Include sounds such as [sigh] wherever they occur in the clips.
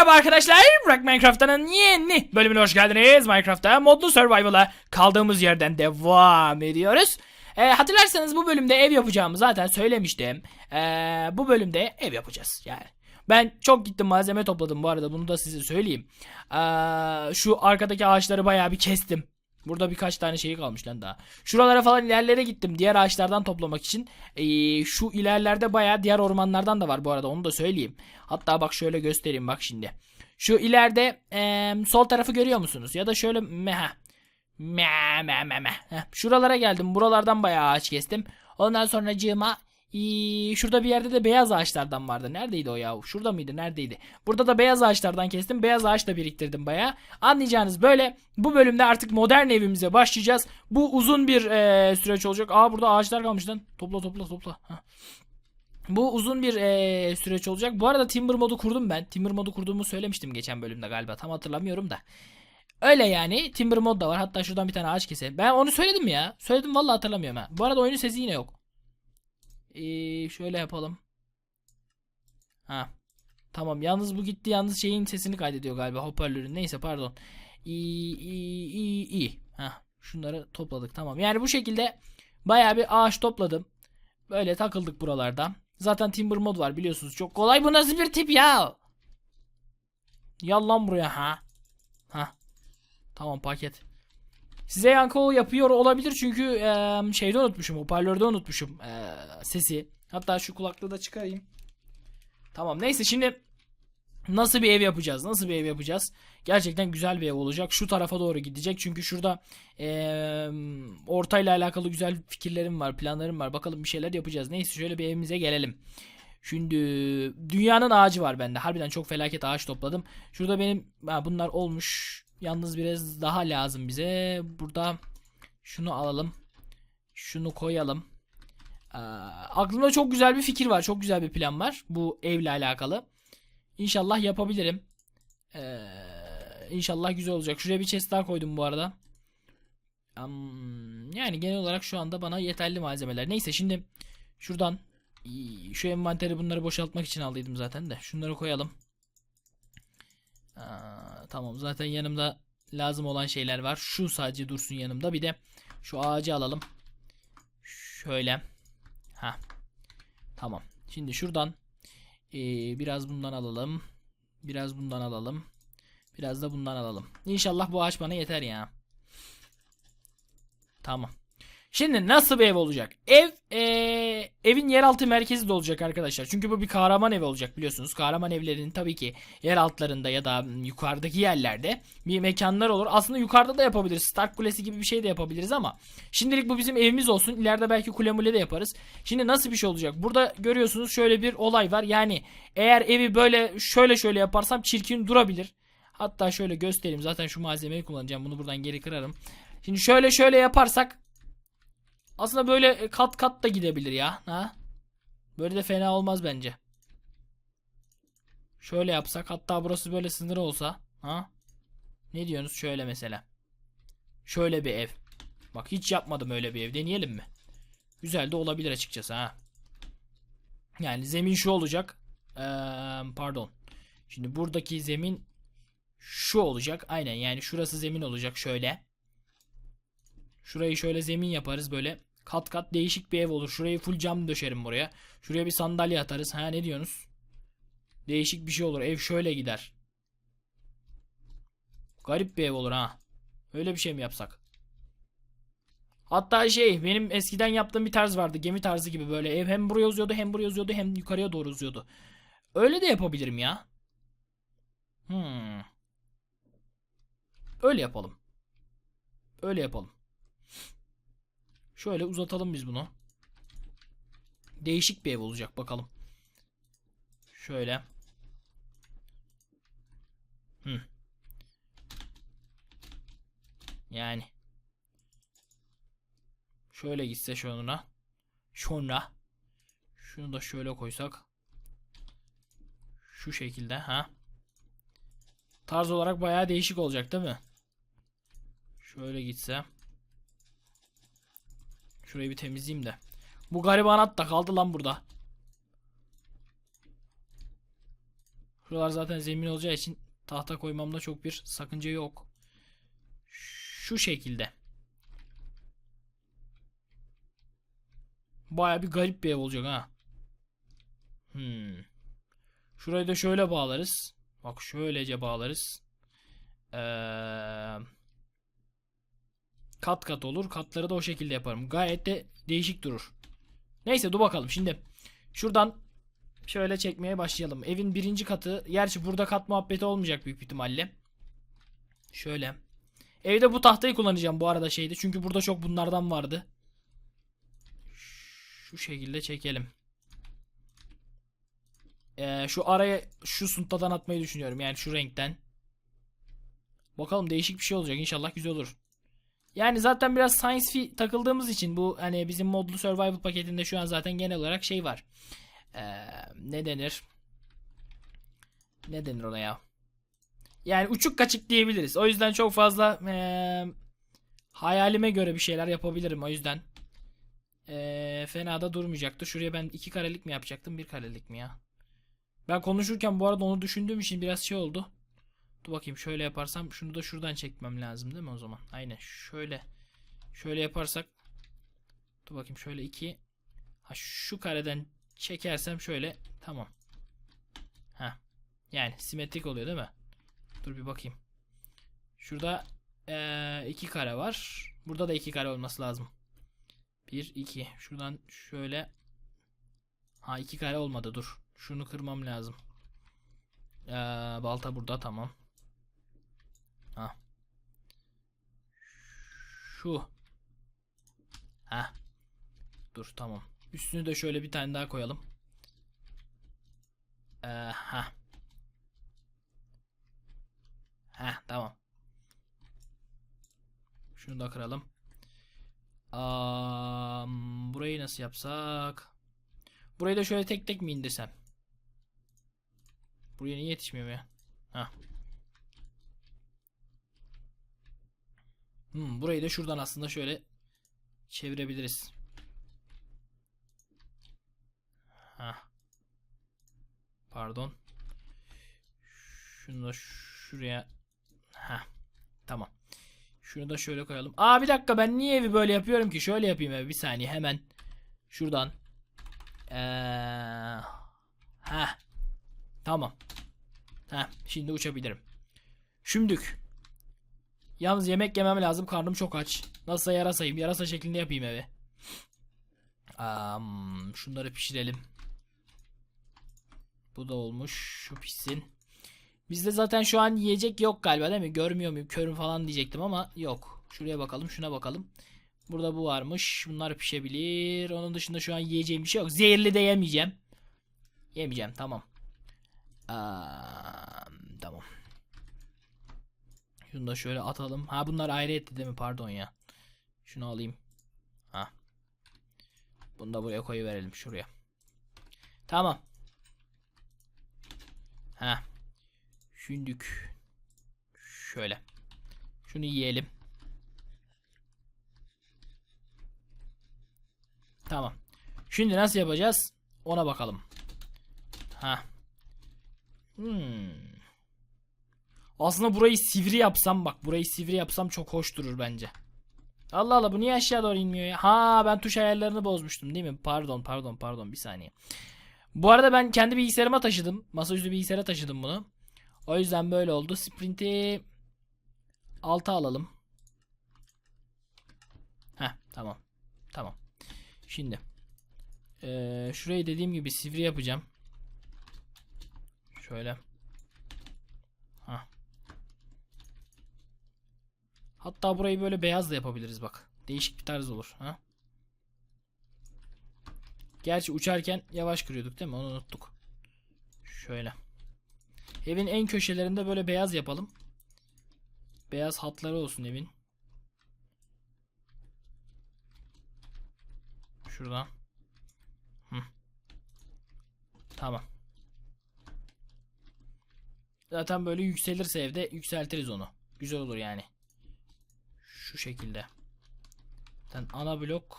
Merhaba arkadaşlar. Burak Minecraft'ın yeni bölümüne hoş geldiniz. Minecraft'ta modlu survival'a kaldığımız yerden devam ediyoruz. Ee, hatırlarsanız bu bölümde ev yapacağımı zaten söylemiştim. Ee, bu bölümde ev yapacağız yani. Ben çok gittim malzeme topladım bu arada bunu da size söyleyeyim. Ee, şu arkadaki ağaçları bayağı bir kestim. Burada birkaç tane şey kalmış lan daha. Şuralara falan ilerlere gittim diğer ağaçlardan toplamak için. Ee, şu ilerlerde bayağı diğer ormanlardan da var bu arada onu da söyleyeyim. Hatta bak şöyle göstereyim bak şimdi. Şu ileride ee, sol tarafı görüyor musunuz? Ya da şöyle meha. Me me me me. Şuralara geldim. Buralardan bayağı ağaç kestim. Ondan sonra cığıma şurada bir yerde de beyaz ağaçlardan vardı. Neredeydi o ya? Şurada mıydı? Neredeydi? Burada da beyaz ağaçlardan kestim. Beyaz ağaç da biriktirdim bayağı. Anlayacağınız böyle bu bölümde artık modern evimize başlayacağız. Bu uzun bir ee, süreç olacak. Aa burada ağaçlar kalmış lan. Topla topla topla. Bu uzun bir ee, süreç olacak. Bu arada Timber modu kurdum ben. Timber modu kurduğumu söylemiştim geçen bölümde galiba. Tam hatırlamıyorum da. Öyle yani. Timber mod da var. Hatta şuradan bir tane ağaç keselim. Ben onu söyledim ya. Söyledim vallahi hatırlamıyorum ha. Bu arada oyunun sesi yine yok. Ee, şöyle yapalım. Ha. Tamam. Yalnız bu gitti. Yalnız şeyin sesini kaydediyor galiba. Hoparlörün. Neyse pardon. İyi iyi iyi. Ha. Şunları topladık. Tamam. Yani bu şekilde bayağı bir ağaç topladım. Böyle takıldık buralarda. Zaten Timber mod var biliyorsunuz. Çok kolay. Bu nasıl bir tip ya? Yallan buraya ha. Ha. Tamam paket. Size yankı yapıyor olabilir çünkü eee, şeyde unutmuşum. Hoparlörde unutmuşum eee, sesi. Hatta şu kulaklığı da çıkarayım. Tamam neyse şimdi nasıl bir ev yapacağız? Nasıl bir ev yapacağız? Gerçekten güzel bir ev olacak. Şu tarafa doğru gidecek. Çünkü şurada eee ortayla alakalı güzel fikirlerim var, planlarım var. Bakalım bir şeyler yapacağız. Neyse şöyle bir evimize gelelim. Şimdi dünyanın ağacı var bende. Harbiden çok felaket ağaç topladım. Şurada benim ha, bunlar olmuş. Yalnız biraz daha lazım bize. Burada şunu alalım. Şunu koyalım. Ee, aklımda çok güzel bir fikir var. Çok güzel bir plan var. Bu evle alakalı. İnşallah yapabilirim. Ee, inşallah güzel olacak. Şuraya bir chest daha koydum bu arada. Yani genel olarak şu anda bana yeterli malzemeler. Neyse şimdi şuradan şu envanteri bunları boşaltmak için aldıydım zaten de. Şunları koyalım. Aa, tamam zaten yanımda lazım olan şeyler var. Şu sadece dursun yanımda. Bir de şu ağacı alalım. Şöyle. Ha. Tamam. Şimdi şuradan ee, biraz bundan alalım. Biraz bundan alalım. Biraz da bundan alalım. İnşallah bu ağaç bana yeter ya. Tamam. Şimdi nasıl bir ev olacak? Ev eee, evin yeraltı merkezi de olacak arkadaşlar. Çünkü bu bir kahraman evi olacak biliyorsunuz. Kahraman evlerinin tabii ki yer altlarında ya da yukarıdaki yerlerde bir mekanlar olur. Aslında yukarıda da yapabiliriz. Stark Kulesi gibi bir şey de yapabiliriz ama şimdilik bu bizim evimiz olsun. İleride belki kule mule de yaparız. Şimdi nasıl bir şey olacak? Burada görüyorsunuz şöyle bir olay var. Yani eğer evi böyle şöyle şöyle yaparsam çirkin durabilir. Hatta şöyle göstereyim. Zaten şu malzemeyi kullanacağım. Bunu buradan geri kırarım. Şimdi şöyle şöyle yaparsak aslında böyle kat kat da gidebilir ya. Ha? Böyle de fena olmaz bence. Şöyle yapsak hatta burası böyle sınır olsa. Ha? Ne diyorsunuz şöyle mesela. Şöyle bir ev. Bak hiç yapmadım öyle bir ev. Deneyelim mi? Güzel de olabilir açıkçası ha. Yani zemin şu olacak. Ee, pardon. Şimdi buradaki zemin şu olacak. Aynen yani şurası zemin olacak şöyle. Şurayı şöyle zemin yaparız böyle. Kat kat değişik bir ev olur. Şurayı full cam döşerim buraya. Şuraya bir sandalye atarız. Ha ne diyorsunuz? Değişik bir şey olur. Ev şöyle gider. Garip bir ev olur ha. Öyle bir şey mi yapsak? Hatta şey benim eskiden yaptığım bir tarz vardı. Gemi tarzı gibi böyle ev hem buraya uzuyordu hem buraya uzuyordu hem yukarıya doğru uzuyordu. Öyle de yapabilirim ya. Hmm. Öyle yapalım. Öyle yapalım. Şöyle uzatalım biz bunu. Değişik bir ev olacak bakalım. Şöyle. Hı. Yani. Şöyle gitse şuna. Şuna. Şunu da şöyle koysak. Şu şekilde ha. Tarz olarak bayağı değişik olacak değil mi? Şöyle gitse. Şurayı bir temizleyeyim de. Bu gariban at da kaldı lan burada. Şuralar zaten zemin olacağı için tahta koymamda çok bir sakınca yok. Şu şekilde. Baya bir garip bir ev olacak ha. Hmm. Şurayı da şöyle bağlarız. Bak şöylece bağlarız. Ee, kat kat olur. Katları da o şekilde yaparım. Gayet de değişik durur. Neyse dur bakalım. Şimdi şuradan şöyle çekmeye başlayalım. Evin birinci katı. Gerçi burada kat muhabbeti olmayacak büyük ihtimalle. Şöyle. Evde bu tahtayı kullanacağım bu arada şeyde. Çünkü burada çok bunlardan vardı. Şu şekilde çekelim. Ee, şu araya şu suntadan atmayı düşünüyorum. Yani şu renkten. Bakalım değişik bir şey olacak. İnşallah güzel olur. Yani zaten biraz science fi takıldığımız için bu hani bizim modlu survival paketinde şu an zaten genel olarak şey var. Ee, ne denir? Ne denir ona ya? Yani uçuk kaçık diyebiliriz. O yüzden çok fazla ee, hayalime göre bir şeyler yapabilirim. O yüzden ee, fena da durmayacaktır. Şuraya ben iki karelik mi yapacaktım? Bir karelik mi ya? Ben konuşurken bu arada onu düşündüğüm için biraz şey oldu. Dur bakayım şöyle yaparsam şunu da şuradan çekmem lazım değil mi o zaman? Aynen şöyle. Şöyle yaparsak. Dur bakayım şöyle iki. Ha şu kareden çekersem şöyle. Tamam. Ha. Yani simetrik oluyor değil mi? Dur bir bakayım. Şurada ee, iki kare var. Burada da iki kare olması lazım. Bir, iki. Şuradan şöyle. Ha iki kare olmadı dur. Şunu kırmam lazım. Ee, balta burada tamam. Şu. Ha. Dur tamam. Üstünü de şöyle bir tane daha koyalım. Ee, ha. Ha tamam. Şunu da kıralım. Aa, burayı nasıl yapsak? Burayı da şöyle tek tek mi indirsem? Buraya niye yetişmiyor ya? Ha. Hmm, burayı da şuradan aslında şöyle çevirebiliriz. Ha. Pardon. Şunu da şuraya. Ha. Tamam. Şunu da şöyle koyalım. Aa bir dakika ben niye evi böyle yapıyorum ki? Şöyle yapayım evi bir saniye hemen. Şuradan. Ee, ha. Tamam. Ha, şimdi uçabilirim. Şimdük. Yalnız yemek yemem lazım. Karnım çok aç. Nasılsa yarasayım. Yarasa şeklinde yapayım evi. Um, şunları pişirelim. Bu da olmuş. Şu pişsin. Bizde zaten şu an yiyecek yok galiba değil mi? Görmüyor muyum? Körüm falan diyecektim ama yok. Şuraya bakalım. Şuna bakalım. Burada bu varmış. Bunlar pişebilir. Onun dışında şu an yiyeceğim bir şey yok. Zehirli de yemeyeceğim. Yemeyeceğim. Tamam. Aa, tamam. Şunu da şöyle atalım. Ha bunlar ayrı etti değil mi? Pardon ya. Şunu alayım. Ha. Bunu da buraya koyuverelim şuraya. Tamam. Ha. Şündük. Şöyle. Şunu yiyelim. Tamam. Şimdi nasıl yapacağız? Ona bakalım. Ha. Hmm. Aslında burayı sivri yapsam bak burayı sivri yapsam çok hoş durur bence. Allah Allah bu niye aşağı doğru inmiyor ya? Ha ben tuş ayarlarını bozmuştum değil mi? Pardon pardon pardon bir saniye. Bu arada ben kendi bilgisayarıma taşıdım. Masaüstü bilgisayara taşıdım bunu. O yüzden böyle oldu. Sprint'i 6 alalım. Heh tamam. Tamam. Şimdi. Ee, şurayı dediğim gibi sivri yapacağım. Şöyle. Ha. Hatta burayı böyle beyaz da yapabiliriz bak. Değişik bir tarz olur. Ha? Gerçi uçarken yavaş kırıyorduk değil mi? Onu unuttuk. Şöyle. Evin en köşelerinde böyle beyaz yapalım. Beyaz hatları olsun evin. Şuradan. Hı. Tamam. Zaten böyle yükselirse evde yükseltiriz onu. Güzel olur yani. Şu şekilde. Zaten ana blok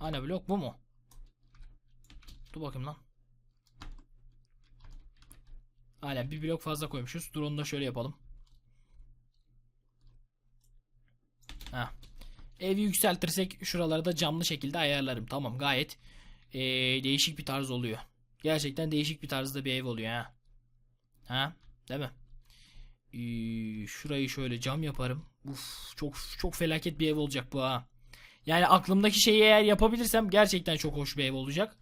ana blok bu mu? Dur bakayım lan. Aynen bir blok fazla koymuşuz. Dur onu da şöyle yapalım. Ha. Evi yükseltirsek şuraları da camlı şekilde ayarlarım. Tamam gayet ee, değişik bir tarz oluyor. Gerçekten değişik bir tarzda bir ev oluyor ha. Ha? Değil mi? Ee, şurayı şöyle cam yaparım. Uf, çok çok felaket bir ev olacak bu ha. Yani aklımdaki şeyi eğer yapabilirsem gerçekten çok hoş bir ev olacak.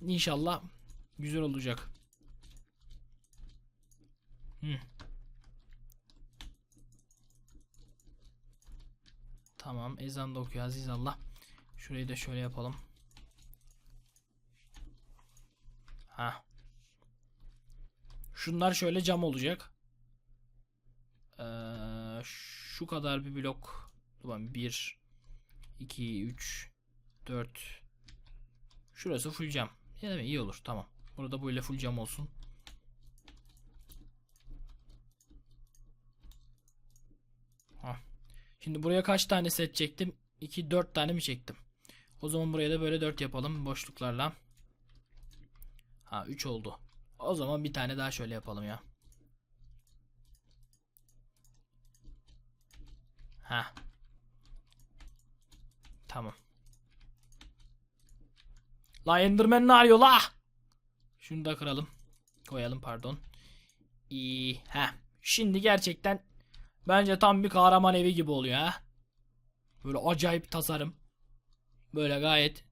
İnşallah güzel olacak. Hı. Tamam ezan da okuyor aziz Allah. Şurayı da şöyle yapalım. Ha. Şunlar şöyle cam olacak. Ee, şu kadar bir blok. Tamam 1 2 3 4 Şurası full cam. Ya mi? İyi olur. Tamam. Burada böyle full cam olsun. Hah. Şimdi buraya kaç tane set çektim? 2 4 tane mi çektim? O zaman buraya da böyle 4 yapalım boşluklarla. Ha 3 oldu. O zaman bir tane daha şöyle yapalım ya. Ha. Tamam. La Enderman ne arıyor la? Şunu da kıralım. Koyalım pardon. İyi. Ha. Şimdi gerçekten bence tam bir kahraman evi gibi oluyor ha. Böyle acayip tasarım. Böyle gayet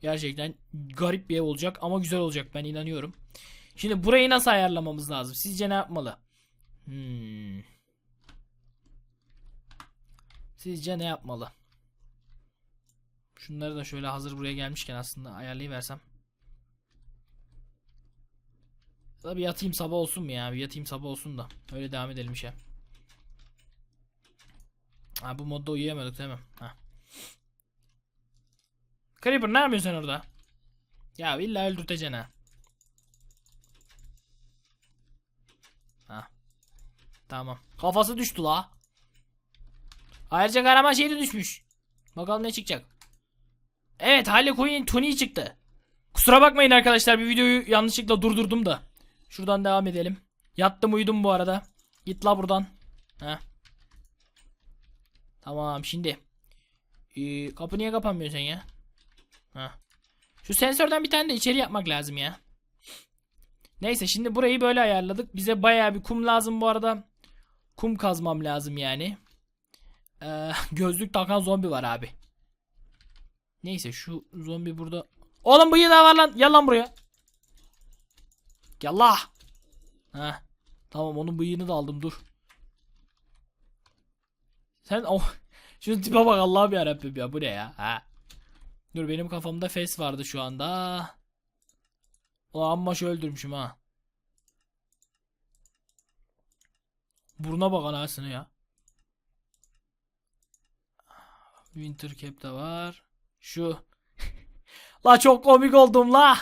gerçekten garip bir ev olacak ama güzel olacak ben inanıyorum. Şimdi burayı nasıl ayarlamamız lazım? Sizce ne yapmalı? Hmm. Sizce ne yapmalı? Şunları da şöyle hazır buraya gelmişken aslında ayarlayıversem. Ya bir yatayım sabah olsun mu ya? Bir yatayım sabah olsun da. Öyle devam edelim işe. Ha bu modda uyuyamıyorduk değil mi? Ha. Creeper ne yapıyorsun sen orada? Ya illa öldürteceksin ha. Ha. Tamam. Kafası düştü la. Ayrıca kahraman de düşmüş. Bakalım ne çıkacak. Evet Harley Quinn Tony çıktı. Kusura bakmayın arkadaşlar bir videoyu yanlışlıkla durdurdum da. Şuradan devam edelim. Yattım uyudum bu arada. Git la buradan. Heh. Tamam şimdi. Ee, kapı niye kapanmıyor sen ya? Heh. Şu sensörden bir tane de içeri yapmak lazım ya. Neyse şimdi burayı böyle ayarladık. Bize bayağı bir kum lazım bu arada. Kum kazmam lazım yani. Ee, [laughs] gözlük takan zombi var abi. Neyse şu zombi burada. Oğlum bıyığı da var lan. Gel lan buraya. Gel la. Heh. Tamam onun bıyığını da aldım dur. Sen oh. [laughs] Şu tipe bak Allah'ım yarabbim ya bu ne ya? Ha. Dur benim kafamda fes vardı şu anda. Ulan amma şu öldürmüşüm ha. Buruna bak anasını ya. Winter cap de var. Şu. la çok komik oldum la.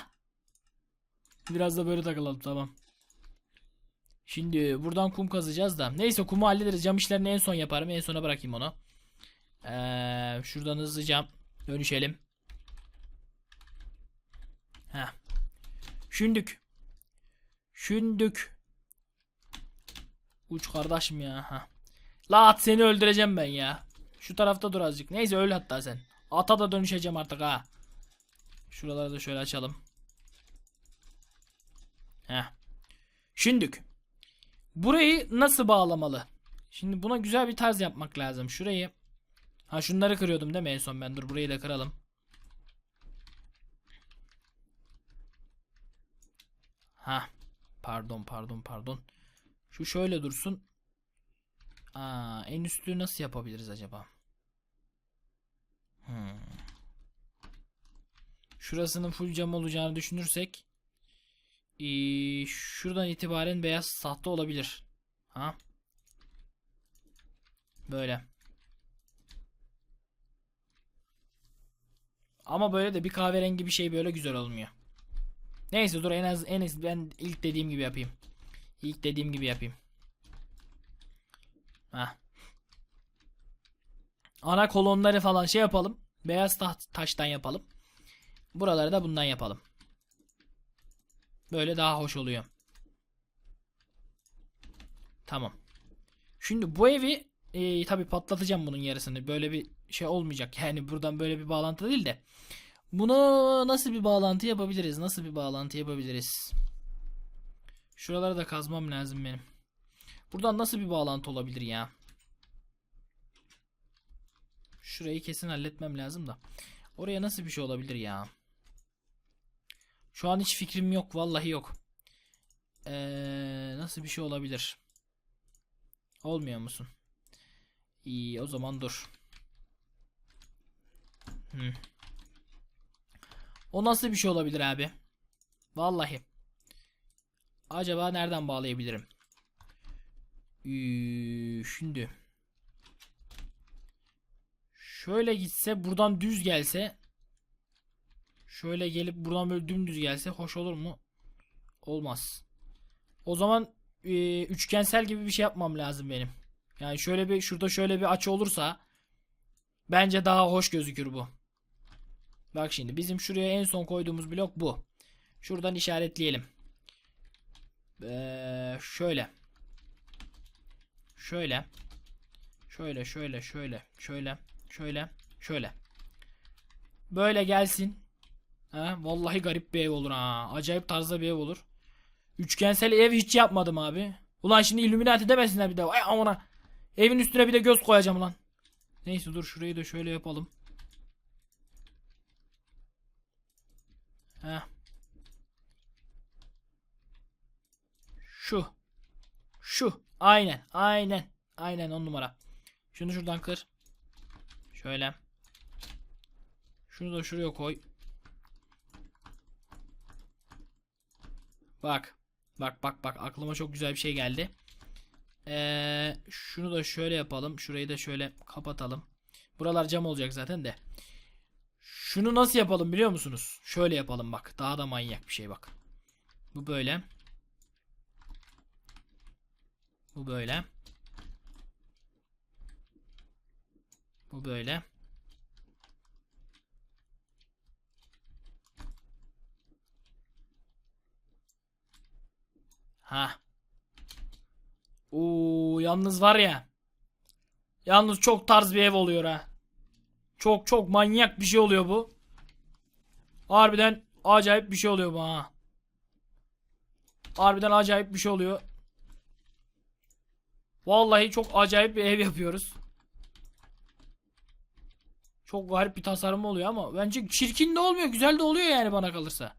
Biraz da böyle takılalım tamam. Şimdi buradan kum kazacağız da. Neyse kumu hallederiz. Cam işlerini en son yaparım. En sona bırakayım onu. Ee, şuradan hızlıca dönüşelim. Heh. Şündük. Şündük. Uç kardeşim ya. Heh. La at seni öldüreceğim ben ya. Şu tarafta dur azıcık. Neyse öl hatta sen. Ata da dönüşeceğim artık ha. Şuraları da şöyle açalım. Heh. Şündük. Burayı nasıl bağlamalı? Şimdi buna güzel bir tarz yapmak lazım. Şurayı. Ha şunları kırıyordum değil mi en son ben? Dur burayı da kıralım. Ha. Pardon pardon pardon. Şu şöyle dursun. Aa, en üstü nasıl yapabiliriz acaba? Hmm. Şurasının full cam olacağını düşünürsek ee, şuradan itibaren beyaz sahte olabilir. Ha? Böyle. Ama böyle de bir kahverengi bir şey böyle güzel olmuyor. Neyse dur en az en az ben ilk dediğim gibi yapayım. İlk dediğim gibi yapayım. Ha. Ana kolonları falan şey yapalım. Beyaz taht taştan yapalım. Buraları da bundan yapalım. Böyle daha hoş oluyor. Tamam. Şimdi bu evi e, tabi patlatacağım bunun yarısını. Böyle bir şey olmayacak. Yani buradan böyle bir bağlantı değil de. Bunu nasıl bir bağlantı yapabiliriz? Nasıl bir bağlantı yapabiliriz? Şuraları da kazmam lazım benim. Buradan nasıl bir bağlantı olabilir ya? Şurayı kesin halletmem lazım da. Oraya nasıl bir şey olabilir ya? Şu an hiç fikrim yok. Vallahi yok. Ee, nasıl bir şey olabilir? Olmuyor musun? İyi o zaman dur. Hı. O nasıl bir şey olabilir abi? Vallahi. Acaba nereden bağlayabilirim? Ee, şimdi. Şöyle gitse buradan düz gelse. Şöyle gelip buradan böyle dümdüz gelse hoş olur mu? Olmaz. O zaman e, üçgensel gibi bir şey yapmam lazım benim. Yani şöyle bir şurada şöyle bir açı olursa bence daha hoş gözükür bu. Bak şimdi bizim şuraya en son koyduğumuz blok bu. Şuradan işaretleyelim. Ee, şöyle. Şöyle. Şöyle şöyle şöyle şöyle şöyle şöyle. Böyle gelsin. Ha, vallahi garip bir ev olur ha. Acayip tarzda bir ev olur. Üçgensel ev hiç yapmadım abi. Ulan şimdi Illuminati demesinler bir de. Ay amına. Evin üstüne bir de göz koyacağım lan. Neyse dur şurayı da şöyle yapalım. Heh. Şu. Şu. Aynen. Aynen. Aynen on numara. Şunu şuradan kır. Şöyle. Şunu da şuraya koy. Bak. Bak bak bak aklıma çok güzel bir şey geldi. Ee, şunu da şöyle yapalım. Şurayı da şöyle kapatalım. Buralar cam olacak zaten de. Şunu nasıl yapalım biliyor musunuz? Şöyle yapalım bak. Daha da manyak bir şey bak. Bu böyle. Bu böyle. Bu böyle. Ha. Oo, yalnız var ya. Yalnız çok tarz bir ev oluyor ha. Çok çok manyak bir şey oluyor bu. Harbiden acayip bir şey oluyor bu ha. Harbiden acayip bir şey oluyor. Vallahi çok acayip bir ev yapıyoruz. Çok garip bir tasarım oluyor ama bence çirkin de olmuyor, güzel de oluyor yani bana kalırsa.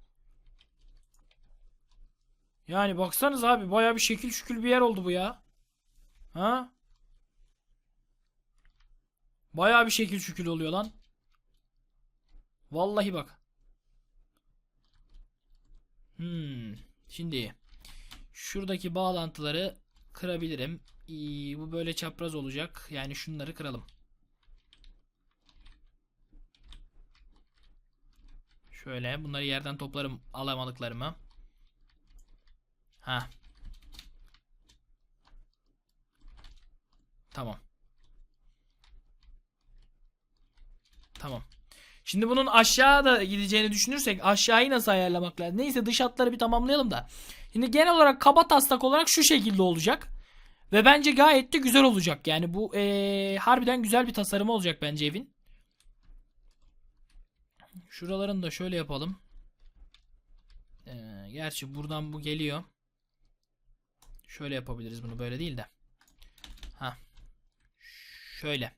Yani baksanız abi baya bir şekil şükül bir yer oldu bu ya. Ha? Baya bir şekil şükül oluyor lan. Vallahi bak. Hmm. Şimdi şuradaki bağlantıları kırabilirim. İyi, bu böyle çapraz olacak. Yani şunları kıralım. Şöyle bunları yerden toplarım alamadıklarımı. Ha. Tamam. Tamam. Şimdi bunun aşağıda gideceğini düşünürsek aşağıyı nasıl ayarlamak lazım? Neyse dış hatları bir tamamlayalım da. Şimdi genel olarak kaba taslak olarak şu şekilde olacak. Ve bence gayet de güzel olacak. Yani bu ee, harbiden güzel bir tasarım olacak bence evin. Şuralarını da şöyle yapalım. Ee, gerçi buradan bu geliyor. Şöyle yapabiliriz bunu böyle değil de. Ha. Şöyle.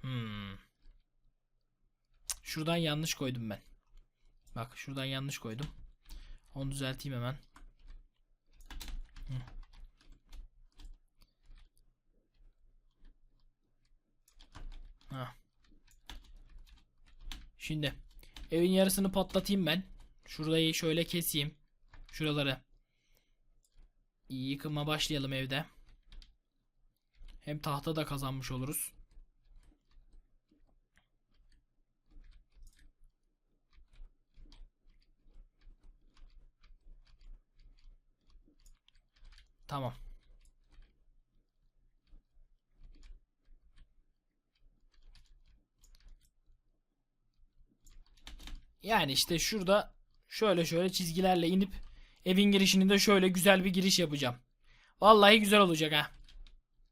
Hmm. Şuradan yanlış koydum ben. Bak şuradan yanlış koydum. Onu düzelteyim hemen. Hı. Ha. Şimdi evin yarısını patlatayım ben. Şurayı şöyle keseyim. Şuraları. Yıkıma başlayalım evde. Hem tahta da kazanmış oluruz. Tamam. Yani işte şurada Şöyle şöyle çizgilerle inip evin girişini de şöyle güzel bir giriş yapacağım. Vallahi güzel olacak ha.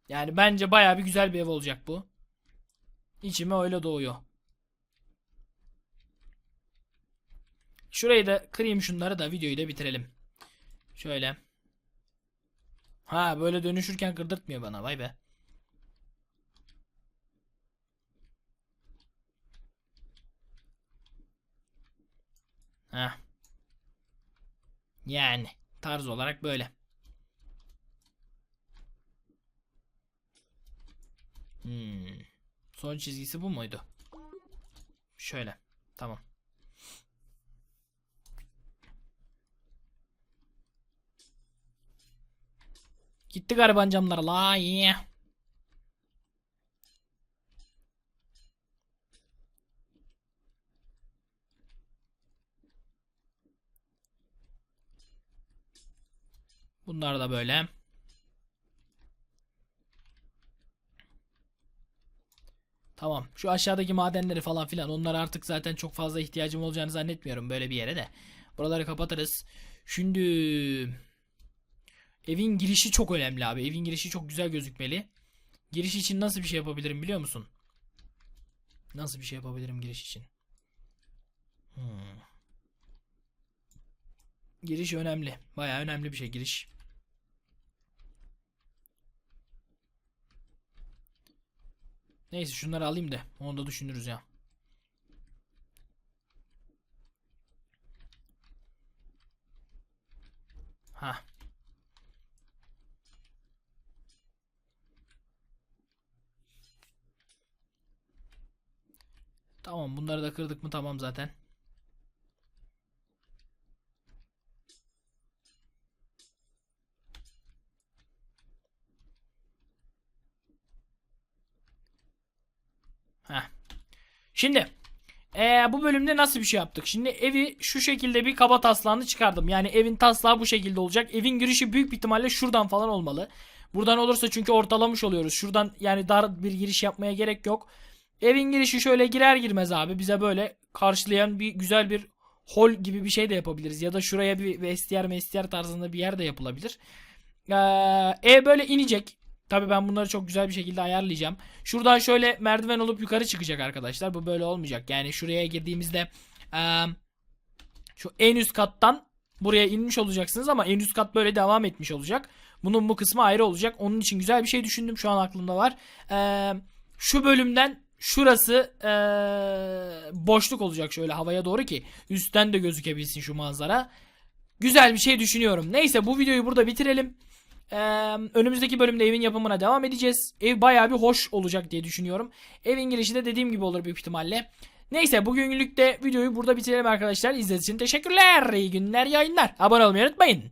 Yani bence baya bir güzel bir ev olacak bu. İçime öyle doğuyor. Şurayı da kırayım şunları da videoyu da bitirelim. Şöyle. Ha böyle dönüşürken kırdırtmıyor bana vay be. Ha. Yani tarz olarak böyle. Hmm. Son çizgisi bu muydu? Şöyle. Tamam. Gitti gariban camlar la iyi. Bunlar da böyle. Tamam. Şu aşağıdaki madenleri falan filan onlara artık zaten çok fazla ihtiyacım olacağını zannetmiyorum böyle bir yere de. Buraları kapatırız. Şimdi evin girişi çok önemli abi. Evin girişi çok güzel gözükmeli. Giriş için nasıl bir şey yapabilirim biliyor musun? Nasıl bir şey yapabilirim giriş için? Hmm. Giriş önemli. Bayağı önemli bir şey giriş. Neyse şunları alayım da onu da düşünürüz ya. Ha. Tamam bunları da kırdık mı tamam zaten. Heh. Şimdi eee, bu bölümde nasıl bir şey yaptık? Şimdi evi şu şekilde bir kaba taslağını çıkardım. Yani evin taslağı bu şekilde olacak. Evin girişi büyük bir ihtimalle şuradan falan olmalı. Buradan olursa çünkü ortalamış oluyoruz. Şuradan yani dar bir giriş yapmaya gerek yok. Evin girişi şöyle girer girmez abi bize böyle karşılayan bir güzel bir hol gibi bir şey de yapabiliriz. Ya da şuraya bir vestiyer mestiyer tarzında bir yer de yapılabilir. Ee, ev böyle inecek. Tabii ben bunları çok güzel bir şekilde ayarlayacağım. Şuradan şöyle merdiven olup yukarı çıkacak arkadaşlar. Bu böyle olmayacak. Yani şuraya girdiğimizde eee, şu en üst kattan buraya inmiş olacaksınız ama en üst kat böyle devam etmiş olacak. Bunun bu kısmı ayrı olacak. Onun için güzel bir şey düşündüm. Şu an aklımda var. Eee, şu bölümden şurası eee, boşluk olacak şöyle havaya doğru ki üstten de gözükebilsin şu manzara. Güzel bir şey düşünüyorum. Neyse bu videoyu burada bitirelim. Ee, önümüzdeki bölümde evin yapımına devam edeceğiz. Ev bayağı bir hoş olacak diye düşünüyorum. Evin girişi de dediğim gibi olur büyük ihtimalle. Neyse bugünlük de videoyu burada bitirelim arkadaşlar. İzlediğiniz için teşekkürler. İyi günler, yayınlar. Abone olmayı unutmayın.